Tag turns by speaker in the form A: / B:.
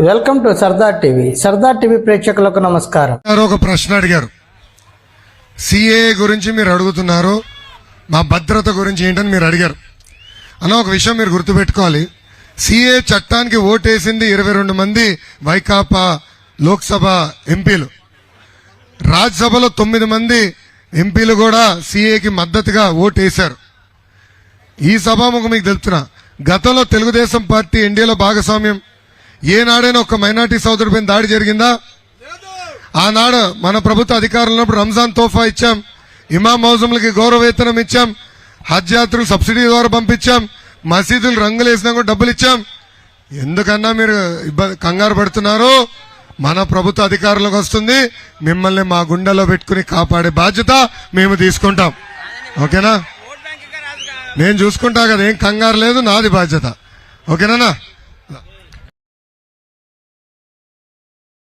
A: Welcome to Sardar TV Sardar TV ప్రేక్షకులకు నమస్కారం.
B: ఒక ప్రశ్న అడిగారు. సిఏ గురించి మీరు అడుగుతున్నారు. మా భద్రత గురించి ఏంటని మీరు అడిగారు. అన్న ఒక విషయం మీరు గుర్తుపెట్టుకోవాలి. సిఏ చట్టానికి ఓటేసింది ఇరవై రెండు మంది వైకాపా లోక్సభ ఎంపీలు. రాజ్యసభలో తొమ్మిది మంది ఎంపీలు కూడా సిఏకి మద్దతుగా ఓటేశారు. ఈ సభాముఖం మీకు తెలుపుతున్నా. గతంలో తెలుగుదేశం పార్టీ ఎన్డీఏలో భాగస్వామ్యం ఏనాడైనా ఒక మైనార్టీ సోదరుడిపైన దాడి జరిగిందా? ఆనాడు మన ప్రభుత్వ అధికారులు ఉన్నప్పుడు రంజాన్ తోఫా ఇచ్చాం. ఇమాం మౌజంలకి గౌరవ వేతనం ఇచ్చాం. హజ్ యాత్రలు సబ్సిడీ ద్వారా పంపించాం. మసీదులు రంగులు వేసినా కూడా డబ్బులు ఇచ్చాం. ఎందుకన్నా మీరు ఇబ్బంది కంగారు పడుతున్నారు? మన ప్రభుత్వ అధికారులకు వస్తుంది. మిమ్మల్ని మా గుండెలో పెట్టుకుని కాపాడే బాధ్యత మేము తీసుకుంటాం. ఓకేనా? నేను చూసుకుంటా కదా ఏం కంగారు లేదు నాది బాధ్యత. ఓకేనా?